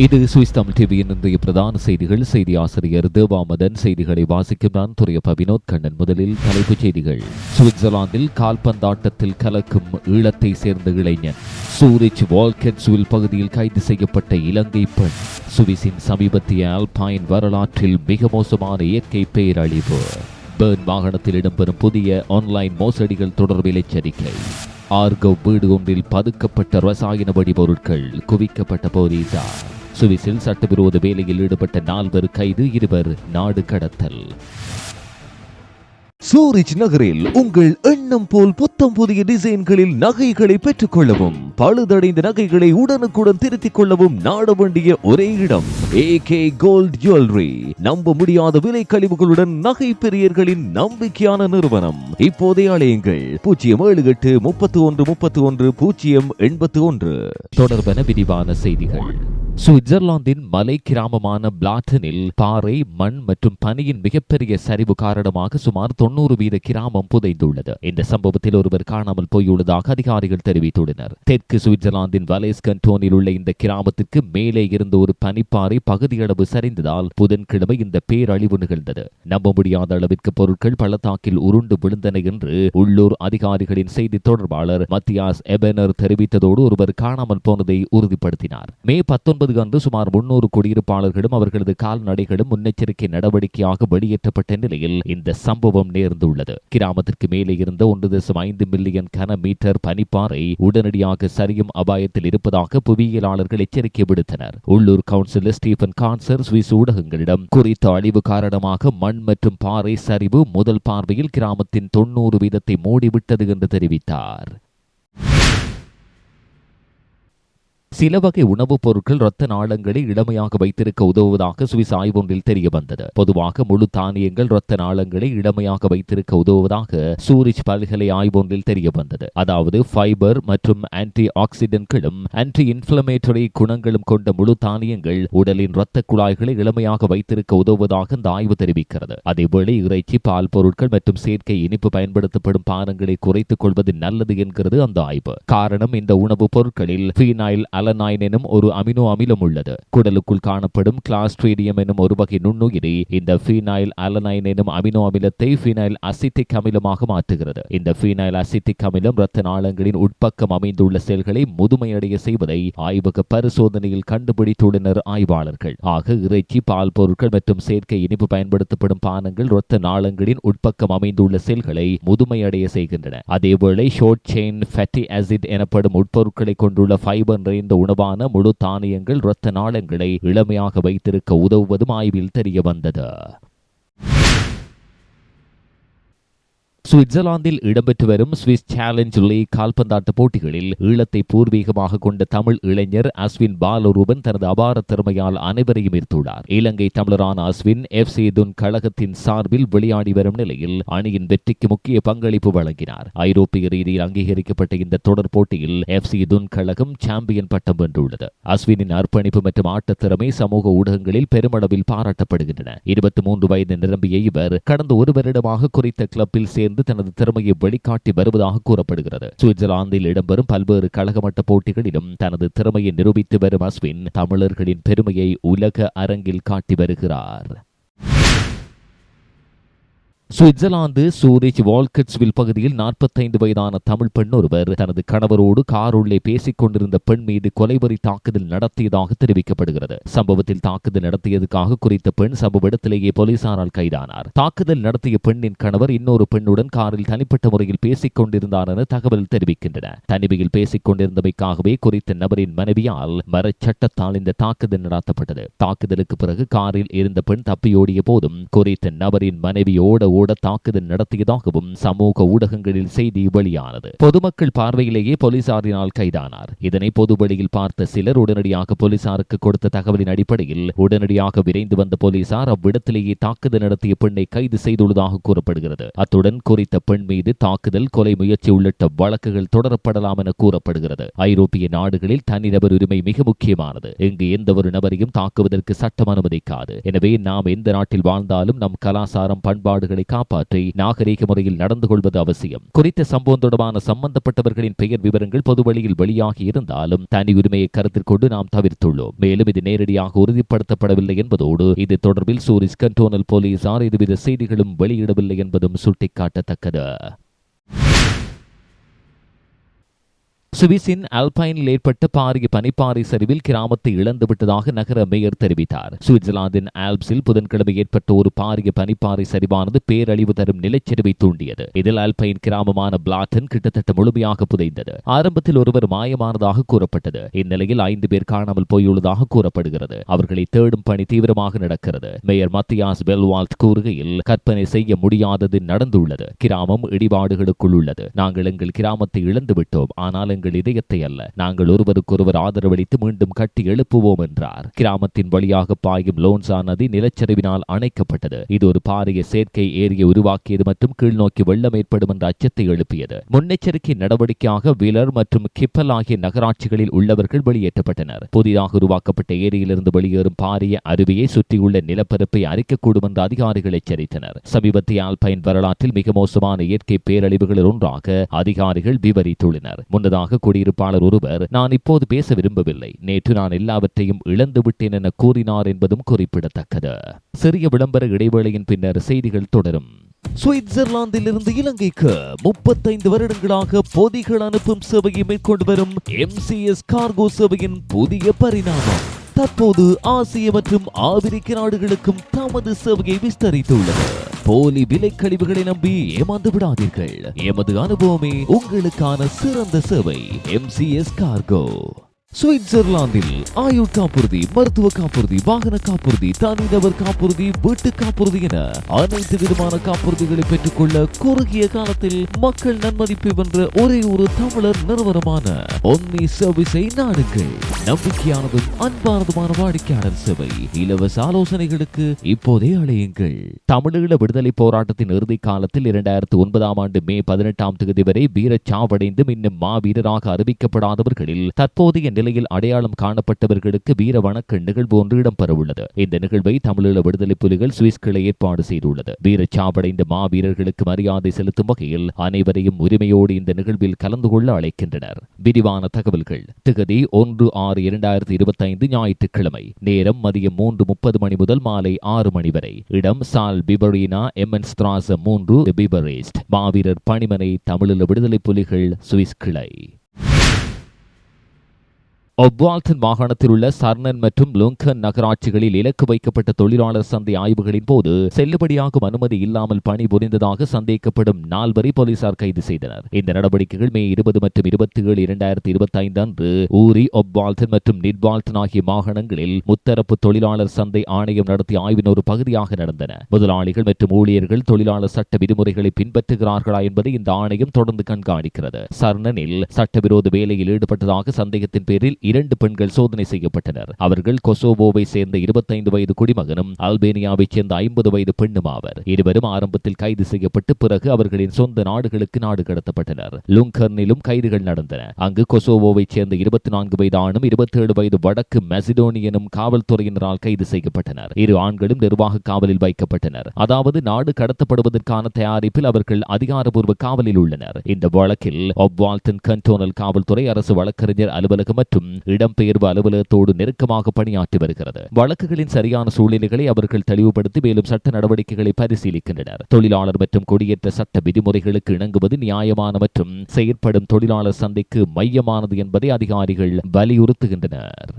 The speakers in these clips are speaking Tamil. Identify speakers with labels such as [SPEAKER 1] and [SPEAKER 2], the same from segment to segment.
[SPEAKER 1] இது சுவிஸ் தமிழ் டிவியின் இன்றைய பிரதான செய்திகள். செய்தி ஆசிரியர் தேவாமதன் செய்திகளை வாசிக்கும் நான் துறையப்ப வினோத். கண்ணன் முதலில் தலைப்புச் செய்திகள். சுவிட்சர்லாந்தில் கால்பந்தாட்டத்தில் கலக்கும் ஈழத்தை சேர்ந்த இளைஞன். சூரிச் வால்கெட்ஸ்வில் பகுதியில் கைது செய்யப்பட்ட இலங்கை பெண். சுவிஸின் சமீபத்திய ஆல்பைன் வரலாற்றில் மிக மோசமான இயற்கை பேரழிவு. பேர்ன் வாகனத்தில் இடம்பெறும் புதிய ஆன்லைன் மோசடிகள் தொடர்பில் எச்சரிக்கை. ஆர்கவ் வீடு ஒன்றில் பதுக்கப்பட்ட ரசாயன வெடிபொருட்கள் குவிக்கப்பட்ட போலீசார் சுவிஸில் சட்டவிரோத வேலையில் ஈடுபட்ட நால்வர் கைது இருவர் நாடு கடத்தல். சூரிச் நகரில் உங்கள் எண்ணம் போல் புத்தம் புதிய டிசைன்களில் நகைகளை பெற்றுக் கொள்ளவும் பழுதடைந்த நகைகளை உடனுக்குடன் திருத்திக் கொள்ளவும் நாட வேண்டிய ஒரே இடம் ஏ கே கோல்ட் ஜுவல்லரி நம்ப முடியாத விலை கழிவுகளுடன் நகை பெரியர்களின் நம்பிக்கையான நிறுவனம். இப்போதே அழையுங்கள் பூஜ்ஜியம் ஏழு எட்டு முப்பத்தி ஒன்று முப்பத்தி ஒன்று பூஜ்ஜியம் எண்பத்தி ஒன்று தொடர்பென விரிவான செய்திகள். சுவிட்சர்லாந்தின் மலை கிராமமான பிளாட்டனில் பாறை மண் மற்றும் பனியின் மிகப்பெரிய சரிவு காரணமாக சுமார் தொன்னூறு வீத கிராமம் புதைந்துள்ளது. இந்த சம்பவத்தில் ஒருவர் காணாமல் போயுள்ளதாக அதிகாரிகள் தெரிவித்துள்ளனர். தெற்கு சுவிட்சர்லாந்தின் வலேஸ் கண்டோனில் உள்ள இந்த கிராமத்திற்கு மேலே இருந்த ஒரு பனிப்பாறை பகுதியளவு சரிந்ததால் புதன்கிழமை இந்த பேரழிவு நிகழ்ந்தது. நம்ப முடியாத அளவிற்கு பொருட்கள் பள்ளத்தாக்கில் உருண்டு விழுந்தன என்று உள்ளூர் அதிகாரிகளின் செய்தி தொடர்பாளர் மத்தியாஸ் எபனர் தெரிவித்ததோடு ஒருவர் காணாமல் போனதை உறுதிப்படுத்தினார். மே பத்தொன்பது அன்று சுமார் முன்னூறு குடியிருப்பாளர்களும் அவர்களது கால்நடைகளும் முன்னெச்சரிக்கை நடவடிக்கையாக வெளியேற்றப்பட்ட நிலையில் இந்த சம்பவம் நேர்ந்துள்ளது கிராமத்திற்கு மேலே இருந்த ஒன்று தசம் ஐந்து மில்லியன் கன மீட்டர் பனிப்பாறை உடனடியாக சரியும் அபாயத்தில் இருப்பதாக புவியியலாளர்கள் எச்சரிக்கை விடுத்தனர். உள்ளூர் கவுன்சிலர் ஸ்டீபன் கான்சர் சுவிஸ் ஊடகங்களிடம் குறித்த அழிவு காரணமாக மண் மற்றும் பாறை சரிவு முதல் பார்வையில் கிராமத்தின் தொன்னூறு வீதத்தை மூடிவிட்டது என்று தெரிவித்தார். சில வகை உணவுப் பொருட்கள் இரத்த நாளங்களை இளமையாக வைத்திருக்க உதவுவதாக சுவிஸ் ஆய்வொன்றில் தெரிய வந்தது பொதுவாக முழு தானியங்கள் இரத்த நாளங்களை இளமையாக வைத்திருக்க உதவுவதாக சூரிச் பல்கலை ஆய்வொன்றில் தெரிய வந்தது அதாவது ஃபைபர் மற்றும் ஆன்டி ஆக்சிடென்ட்களும் ஆன்டி இன்ஃபிளமேட்டரி குணங்களும் கொண்ட முழு தானியங்கள் உடலின் இரத்த குழாய்களை இளமையாக வைத்திருக்க உதவுவதாக இந்த ஆய்வு தெரிவிக்கிறது. அதேவேளை இறைச்சி பால் பொருட்கள் மற்றும் செயற்கை இனிப்பு பயன்படுத்தப்படும் பானங்களை குறைத்துக் கொள்வது நல்லது என்கிறது அந்த ஆய்வு. காரணம் இந்த உணவுப் பொருட்களில் ஃபீனாயில் அலனைன் எனும் ஒரு அமினோ அமிலம் உள்ளது. குடலுக்குள் காணப்படும் கிளாஸ்ட்ரீடியம் எனும் ஒரு வகை நுண்ணுயிரி இந்த ஃபீனைல் அலனைன் எனும் அமினோ அமிலத்தை ஃபீனைல் அசிட்டிக் அமிலமாக மாற்றுகிறது. இந்த ஃபீனைல் அசிட்டிக் அமிலம் இரத்த நாளங்களின் உட்பக்கம் அமைந்துள்ள செல்களை முதுமையடைய செய்வதை ஆய்வக பரிசோதனையில் கண்டுபிடித்துள்ளனர் ஆய்வாளர்கள். ஆக இறைச்சி பால் பொருட்கள் மற்றும் செயற்கை இனிப்பு பயன்படுத்தப்படும் பானங்கள் இரத்த நாளங்களின் உட்பக்கம் அமைந்துள்ள செல்களை முதுமையடைய செய்கின்றன. அதேவேளை ஷோர்ட் செயின் ஃபேட்டி ஆசிட் எனப்படும் உட்பொருட்களை கொண்டுள்ள ஃபைபர் நிறைந்த இந்த உணவான முழு தானியங்கள் இரத்த நாளங்களை இளமையாக வைத்திருக்க உதவுவதும் ஆய்வில் தெரிய வந்தது. சுவிட்சர்லாந்தில் இடம்பெற்று வரும் சுவிஸ் சேலஞ்ச் லீக் கால்பந்தாட்ட போட்டிகளில் ஈழத்தை பூர்வீகமாக கொண்ட தமிழ் இளைஞர் அஸ்வின் பாலரூபன் தனது அபார திறமையால் அனைவரையும் ஈர்த்துள்ளார். இலங்கை தமிழரான அஸ்வின் எஃப் சி துன் கழகத்தின் சார்பில் விளையாடி வரும் நிலையில் அணியின் வெற்றிக்கு முக்கிய பங்களிப்பு வழங்கினார். ஐரோப்பிய ரீதியில் அங்கீகரிக்கப்பட்ட இந்த தொடர் போட்டியில் எஃப் சி துன் கழகம் சாம்பியன் பட்டம் வென்றுள்ளது. அஸ்வினின் அர்ப்பணிப்பு மற்றும் ஆட்டத்திறமை சமூக ஊடகங்களில் பெருமளவில் பாராட்டப்படுகின்றன. இருபத்தி மூன்று வயது நிரம்பிய இவர் கடந்த ஒரு வருடமாக குறித்த கிளப்பில் சேர்ந்து தனது திறமையை வெளிக்காட்டி வருவதாக கூறப்படுகிறது. சுவிட்சர்லாந்தில் இடம்பெறும் பல்வேறு கழகமட்ட போட்டிகளிலும் தனது திறமையை நிரூபித்து வரும் அஸ்வின் தமிழர்களின் பெருமையை உலக அரங்கில் காட்டி வருகிறார். சுவிட்சர்லாந்து சூரிச் வால்கட்ஸ்வில் பகுதியில் நாற்பத்தைந்து வயதான தமிழ் பெண் ஒருவர் தனது கணவரோடு கார் உள்ளே பேசிக் கொண்டிருந்த பெண் மீது கொலைவரி தாக்குதல் நடத்தியதாக தெரிவிக்கப்படுகிறது. சம்பவத்தில் தாக்குதல் நடத்தியதுக்காக குறித்த பெண் சம்பவ இடத்திலேயே போலீசாரால் கைதானார். தாக்குதல் நடத்திய பெண்ணின் கணவர் இன்னொரு பெண்ணுடன் காரில் தனிப்பட்ட முறையில் பேசிக் கொண்டிருந்தார் என தகவல் தெரிவிக்கின்றன. தனிமையில் பேசிக் கொண்டிருந்தமைக்காகவே குறித்த நபரின் மனைவியால் மரச்சட்டத்தால் இந்த தாக்குதல் நடத்தப்பட்டது. தாக்குதலுக்கு பிறகு காரில் இருந்த பெண் தப்பியோடிய போதும் குறித்த நபரின் மனைவியோட ஓட கூட தாக்குதல் நடத்தியதாகவும் சமூக ஊடகங்களில் செய்தி வெளியானது. பொதுமக்கள் பார்வையிலேயே போலீசாரினால் கைதானார். இதனை பொதுவெளியில் பார்த்த சிலர் உடனடியாக போலீசாருக்கு கொடுத்த தகவலின் அடிப்படையில் உடனடியாக விரைந்து வந்த போலீசார் அவ்விடத்திலேயே தாக்குதல் நடத்திய பெண்ணை கைது செய்துள்ளதாக கூறப்படுகிறது. அத்துடன் குறித்த பெண் மீது தாக்குதல் கொலை முயற்சி உள்ளிட்ட வழக்குகள் தொடரப்படலாம் என கூறப்படுகிறது. ஐரோப்பிய நாடுகளில் தனிநபர் உரிமை மிக முக்கியமானது. இங்கு எந்த ஒரு நபரையும் தாக்குவதற்கு சட்டம் அனுமதிக்காது. எனவே நாம் எந்த நாட்டில் வாழ்ந்தாலும் நம் கலாசாரம் பண்பாடுகளை காப்பாற்றி நாகரீக முறையில் நடந்து கொள்வது அவசியம். குறித்த சம்பவம் தொடர்பான சம்பந்தப்பட்டவர்களின் பெயர் விவரங்கள் பொதுவெளியில் வெளியாகி இருந்தாலும் தனி உரிமையை கருத்தில் கொண்டு நாம் தவிர்த்துள்ளோம். மேலும் இது நேரடியாக உறுதிப்படுத்தப்படவில்லை என்பதோடு இது தொடர்பில் சூரிஸ் கண்டோனல் போலீசார் இதுவித செய்திகளும் வெளியிடவில்லை என்பதும் சுட்டிக்காட்டத்தக்கது. சுவிஸின் அல்பைனில் ஏற்பட்ட பாரிய பனிப்பாறை சரிவில் கிராமத்தை இழந்துவிட்டதாக நகர மேயர் தெரிவித்தார். சுவிட்சர்லாந்தின் ஆல்ப்ஸில் புதன்கிழமை ஏற்பட்ட ஒரு பாரிய பனிப்பாறை சரிவானது பேரழிவு தரும் நிலச்சரிவை தூண்டியது. இதில் அல்பைன் கிராமமான பிளாட்டன் கிட்டத்தட்ட முழுமையாக புதைந்தது. ஆரம்பத்தில் ஒருவர் மாயமானதாக கூறப்பட்டது. இந்நிலையில் ஐந்து பேர் காணாமல் போயுள்ளதாக கூறப்படுகிறது. அவர்களை தேடும் பணி தீவிரமாக நடக்கிறது. மேயர் மத்தியாஸ் பெல்வால்ட் கூறுகையில் கற்பனை செய்ய முடியாதது நடந்துள்ளது. கிராமம் இடிபாடுகளுக்குள் உள்ளது. நாங்கள் எங்கள் கிராமத்தை இழந்து விட்டோம். ஆனால் எங்கள் இதயத்தை அல்ல. நாங்கள் ஒருவருக்கொருவர் ஆதரவளித்து மீண்டும் கட்டி எழுப்புவோம் என்றார். கிராமத்தின் வழியாக பாயும் லோன்சா நதி நிலச்சரிவினால் அணைக்கப்பட்டது. இது ஒரு பாரிய செயற்கை ஏரியை உருவாக்கியது மற்றும் கீழ்நோக்கி வெள்ளம் ஏற்படும் என்ற அச்சத்தை எழுப்பியது. முன்னெச்சரிக்கை நடவடிக்கையாக விலர் மற்றும் கிப்பல் ஆகிய நகராட்சிகளில் உள்ளவர்கள் வெளியேற்றப்பட்டனர். புதிதாக உருவாக்கப்பட்ட ஏரியிலிருந்து வெளியேறும் பாரிய அருவியை சுற்றியுள்ள நிலப்பரப்பை அரிக்கக்கூடும் என்று அதிகாரிகள் எச்சரித்தனர். சமீபத்திய ஆல்பைன் வரலாற்றில் மிக மோசமான இயற்கை பேரழிவுகளில் ஒன்றாக அதிகாரிகள் விவரித்துள்ளனர். முன்னதாக குடியிருப்பாளர் ஒருவர் நான் இப்போது பேச விரும்பவில்லை. நேற்று நான் எல்லாவற்றையும் இழந்து விட்டேன் என கூறினார் என்பதும் குறிப்பிடத்தக்கது. சிறிய விளம்பர இடைவேளையின் பின்னர் செய்திகள் தொடரும். சுவிட்சர்லாந்திலிருந்து இலங்கைக்கு முப்பத்தைந்து வருடங்களாக பொதிகள் அனுப்பும் சேவையை மேற்கொண்டு வரும் எம்சிஎஸ் கார்கோ சேவையின் புதிய பரிணாமம். தற்போது ஆசிய மற்றும் ஆப்பிரிக்க நாடுகளுக்கும் தமது சேவையை விஸ்தரித்துள்ளது. போலி விலை கழிவுகளை நம்பி ஏமாந்து விடாதீர்கள். எமது அனுபவமே உங்களுக்கான சிறந்த சேவை. எம்சிஎஸ் கார்கோ சுவிட்சர்லாந்தில் ஆயுள் காப்புறுதி மருத்துவ காப்புறுதி வாகன காப்புறுதி தனிநபர் காப்புறுதி வீட்டு காப்புறுதி என அனைத்து விதமான காப்புறுதிகளை பெற்றுக்கொள்ள குறுகிய காலத்தில் மக்கள் நன்மதிப்பை வென்ற ஒரே ஒரு தமிழர் நிறுவனமான ஒன்னி சர்வீஸை நாடுங்கள். நம்பிக்கையானதும் அன்பானதுமான வாடிக்கையாளர் சேவை இலவச ஆலோசனைகளுக்கு இப்போதே அழையுங்கள். தமிழீழ விடுதலை போராட்டத்தின் இறுதி காலத்தில் இரண்டாயிரத்தி ஒன்பதாம் ஆண்டு மே பதினெட்டாம் தேதி வரை வீரச்சாவடைந்தும் இன்னும் மாவீரராக அறிவிக்கப்படாதவர்களில் தற்போதைய நிலையில் அடையாளம் காணப்பட்டவர்களுக்கு வீர வணக்க நிகழ்வு ஒன்று இடம்பெறவுள்ளது. இந்த நிகழ்வை தமிழீழ விடுதலை புலிகள் சுவிஸ் கிளை ஏற்பாடு செய்துள்ளது. வீரச்சாவடைந்த மாவீரர்களுக்கு மரியாதை செலுத்தும் வகையில் அனைவரையும் உரிமையோடு இந்த நிகழ்வில் கலந்து கொள்ள அழைக்கின்றனர். விரிவான தகவல்கள். திகதி ஒன்று ஆறு இரண்டாயிரத்தி இருபத்தி ஐந்து ஞாயிற்றுக்கிழமை நேரம் மதியம் மூன்று முப்பது மணி முதல் மாலை ஆறு மணி வரை. இடம் சால் பிபரீனா எம்என் ஸ்திராச மூன்று பிபரேஸ்ட் மாவீரர் பணிமனை தமிழீழ விடுதலை புலிகள் சுவிஸ் கிளை ஒப்வால்டன் மாகாணத்தில் உள்ள சர்னன் மற்றும் லுங்கன் நகராட்சிகளில் இலக்கு வைக்கப்பட்ட தொழிலாளர் சந்தை ஆய்வுகளின் போது செல்லுபடியாகும் அனுமதி இல்லாமல் பணி புரிந்ததாக சந்தேகப்படும் நால்வரை போலீசார் கைது செய்தனர். இந்த நடவடிக்கைகள் மே இருபது மற்றும் இருபத்தி ஏழு இரண்டாயிரத்தி இருபத்தி ஐந்து அன்று ஊரி ஒப்வால்டன் மற்றும் நிட்வால்டன் ஆகிய மாகாணங்களில் முத்தரப்பு தொழிலாளர் சந்தை ஆணையம் நடத்திய ஆய்வின் ஒரு பகுதியாக நடந்தன. முதலாளிகள் மற்றும் ஊழியர்கள் தொழிலாளர் சட்ட விதிமுறைகளை பின்பற்றுகிறார்களா என்பதை இந்த ஆணையம் தொடர்ந்து கண்காணிக்கிறது. சர்னனில் சட்டவிரோத வேலையில் ஈடுபட்டதாக சந்தேகத்தின் பேரில் இரண்டு பெண்கள் சோதனை செய்யப்பட்டனர். அவர்கள் கொசோவோவை சேர்ந்த இருபத்தைந்து வயது குடிமகனும் அல்பேனியாவைச் சேர்ந்த ஐம்பது வயது பெண்ணும் ஆவர். இருவரும் ஆரம்பத்தில் கைது செய்யப்பட்டு பிறகு அவர்களின் சொந்த நாடுகளுக்கு நாடு கடத்தப்பட்டனர். லுங்கர்னிலும் கைதுகள் நடந்தன. அங்கு கொசோவோவைச் சேர்ந்த இருபத்தி நான்கு வயது ஆணும் இருபத்தி ஏழு வயது வடக்கு மெசிடோனியனும் காவல்துறையினரால் கைது செய்யப்பட்டனர். இரு ஆண்களும் நிர்வாக காவலில் வைக்கப்பட்டனர். அதாவது நாடு கடத்தப்படுவதற்கான தயாரிப்பில் அவர்கள் அதிகாரப்பூர்வ காவலில் உள்ளனர். இந்த வழக்கில் ஒப்வால்டன் கண்டோனல் காவல்துறை அரசு வழக்கறிஞர் அலுவலகம் மற்றும் இடம்பெயர்வு அலுவலகத்தோடு நெருக்கமாக பணியாற்றி வருகிறது. வழக்குகளின் சரியான சூழ்நிலைகளை அவர்கள் தெளிவுபடுத்தி மேலும் சட்ட நடவடிக்கைகளை பரிசீலிக்கின்றனர். தொழிலாளர் மற்றும் குடியேற்ற சட்ட விதிமுறைகளுக்கு இணங்குவது நியாயமான மற்றும் செயற்படும் தொழிலாளர் சந்தைக்கு மையமானது என்பதை அதிகாரிகள் வலியுறுத்துகின்றனர்.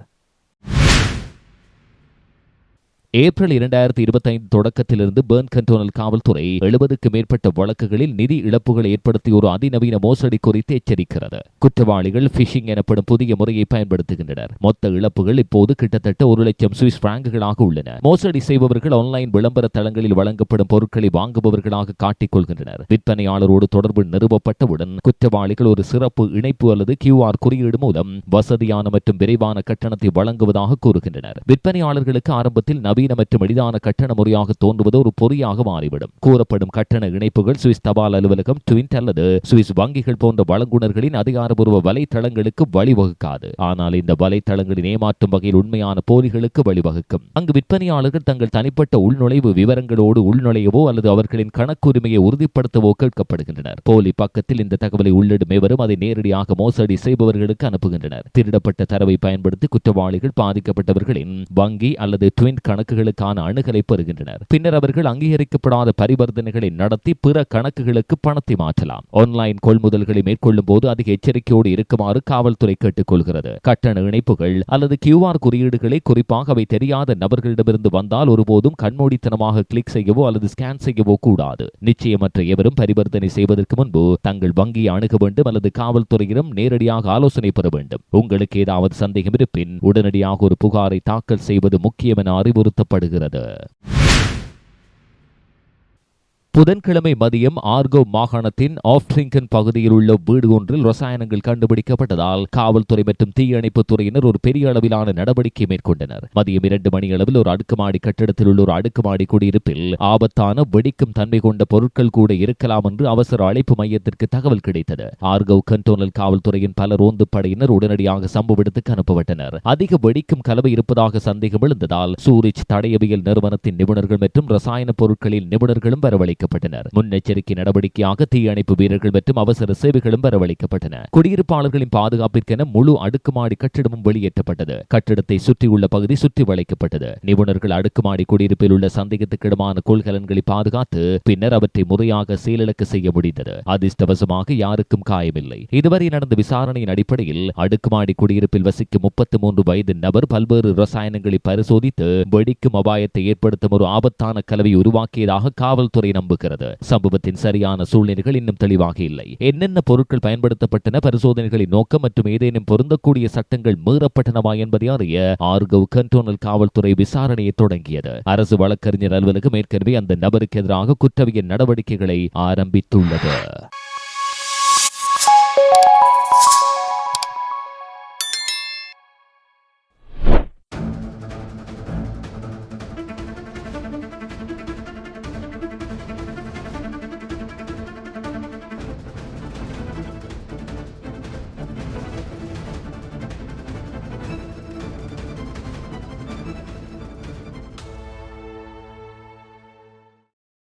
[SPEAKER 1] ஏப்ரல் இரண்டாயிரத்தி இருபத்தைந்து தொடக்கத்திலிருந்து பேர்ன் கண்டோனல் காவல்துறை எழுபதுக்கு மேற்பட்ட வழக்குகளில் நிதி இழப்புகளை ஏற்படுத்திய ஒரு அதிநவீன மோசடி குறித்து எச்சரிக்கிறது. குற்றவாளிகள் பிஷிங் எனப்படும் புதிய முறையை பயன்படுத்துகின்றனர். மொத்த இழப்புகள் இப்போது கிட்டத்தட்ட ஒரு லட்சம் சுவிஸ் பிராங்குகளாக உள்ளன. மோசடி செய்பவர்கள் ஆன்லைன் விளம்பர தளங்களில் வழங்கப்படும் பொருட்களை வாங்குபவர்களாக காட்டிக் கொள்கின்றனர் விற்பனையாளரோடு தொடர்பு நிறுவப்பட்டவுடன் குற்றவாளிகள் ஒரு சிறப்பு இணைப்பு அல்லது கியூஆர் குறியீடு மூலம் வசதியான மற்றும் விரைவான கட்டணத்தை வழங்குவதாக கூறுகின்றனர். விற்பனையாளர்களுக்கு ஆரம்பத்தில் நவீன மற்றும் எளிதான கட்டண முறையாக தோன்றுவது ஒரு பொறியாக மாறிவிடும். கூறப்படும் கட்டண இணைப்புகள் சுவிஸ் தபால் அலுவலகம் ட்வின்ட் அல்லது சுவிஸ் வங்கிகள் போன்ற வழங்குனர்களின் அதிகாரபூர்வ வலைத்தளங்களுக்கு வழிவகுக்காது. ஆனால் இந்த வலைத்தளங்களின் ஏமாற்றும் வகையில் உண்மையான போலிகளுக்கு வழிவகுக்கும். அங்கு விற்பனையாளர்கள் தங்கள் தனிப்பட்ட உள்நுழைவு விவரங்களோடு உள்நுழையவோ அல்லது அவர்களின் கணக்குரிமையை உறுதிப்படுத்தவோ கேட்கப்படுகின்றனர். போலி பக்கத்தில் இந்த தகவலை உள்ளிடும் எவரும் அதை நேரடியாக மோசடி செய்பவர்களுக்கு அனுப்புகின்றனர். திருடப்பட்ட தரவை பயன்படுத்தி குற்றவாளிகள் பாதிக்கப்பட்டவர்களின் வங்கி அல்லது ட்வின் கணக்குகளுக்கான அணுகலை பெறுகின்றனர். பின்னர் அவர்கள் அங்கீகரிக்கப்படாத பரிவர்த்தனைகளை நடத்தி பிற கணக்குகளுக்கு பணத்தை மாற்றலாம். ஆன்லைன் கொள்முதல்களை மேற்கொள்ளும் போது அதிக எச்சரிக்கையோடு இருக்குமாறு காவல்துறை கேட்டுக்கொள்கிறது. கட்டண இணைப்புகள் அல்லது கியூஆர் குறியீடுகளை குறிப்பாக அவை தெரியாத நபர்களிடமிருந்து வந்தால் ஒருபோதும் கண்மூடித்தனமாக கிளிக் செய்யவோ அல்லது ஸ்கேன் செய்யவோ கூடாது. நிச்சயமற்ற எவரும் பரிவர்த்தனை செய்வதற்கு முன்பு தங்கள் வங்கியை அணுக வேண்டும் அல்லது காவல்துறையிடம் நேரடியாக ஆலோசனை பெற வேண்டும். உங்களுக்கு ஏதாவது சந்தேகம் இருப்பின் உடனடியாக ஒரு புகாரை தாக்கல் செய்வது முக்கியம் என அறிவுறுத்த அறிவுறுத்தப்படுகிறது புதன்கிழமை மதியம் ஆர்கோ மாகாணத்தின் ஆப்ட்ரிங்கன் பகுதியில் உள்ள வீடு ஒன்றில் ரசாயனங்கள் கண்டுபிடிக்கப்பட்டதால் காவல்துறை மற்றும் தீயணைப்பு துறையினர் ஒரு பெரிய அளவிலான நடவடிக்கை மேற்கொண்டனர். மதியம் இரண்டு மணி அளவில் ஒரு அடுக்குமாடி கட்டிடத்தில் உள்ள ஒரு அடுக்குமாடி குடியிருப்பில் ஆபத்தான வெடிக்கும் தன்மை கொண்ட பொருட்கள் கூட இருக்கலாம் என்று அவசர அழைப்பு மையத்திற்கு தகவல் கிடைத்தது. ஆர்கோ கண்டோனல் காவல்துறையின் பல ரோந்து படையினர் உடனடியாக சம்பவ இடத்துக்கு அனுப்பப்பட்டனர். அதிக வெடிக்கும் கலவை இருப்பதாக சந்தேகம் எழுந்ததால் சூரிச் தடயவியல் நிறுவனத்தின் நிபுணர்கள் மற்றும் ரசாயன பொருட்களில் நிபுணர்களும் வரவழைக்கப்பட்டனர் முன்னெச்சரிக்கை நடவடிக்கையாக தீயணைப்பு வீரர்கள் மற்றும் அவசர சேவைகளும் வரவழைக்கப்பட்டன. குடியிருப்பாளர்களின் பாதுகாப்பிற்கென முழு அடுக்குமாடி கட்டிடமும் வெளியேற்றப்பட்டது. கட்டிடத்தை சுற்றியுள்ள பகுதி சுற்றி வளைக்கப்பட்டது. நிபுணர்கள் அடுக்குமாடி குடியிருப்பில் உள்ள சந்தேகத்துக்கிடமான கொள்கலன்களை பாதுகாத்து பின்னர் அவற்றை முறையாக செயலிழக்க செய்ய முடிந்தது. அதிர்ஷ்டவசமாக யாருக்கும் காயமில்லை. இதுவரை நடந்த விசாரணையின் அடிப்படையில் அடுக்குமாடி குடியிருப்பில் வசிக்கும் முப்பத்தி மூன்று வயது நபர் பல்வேறு ரசாயனங்களை பரிசோதித்து வெடிக்கும் அபாயத்தை ஏற்படுத்தும் ஒரு ஆபத்தான கலவை உருவாக்கியதாக காவல்துறை நம்புகிறது சம்பவத்தின் சரியான சூழ்நிலைகள் இன்னும் தெளிவாக இல்லை. என்னென்ன பொருட்கள் பயன்படுத்தப்பட்டன பரிசோதனைகளின் நோக்கம் மற்றும் ஏதேனும் பொருந்தக்கூடிய சட்டங்கள் மீறப்பட்டனவா என்பதை அறிய ஆர்கவ் கண்டோனல் காவல்துறை விசாரணையை தொடங்கியது. அரசு வழக்கறிஞர் அலுவலகம் ஏற்கனவே அந்த நபருக்கு எதிராக குற்றவியல் நடவடிக்கைகளை ஆரம்பித்துள்ளது.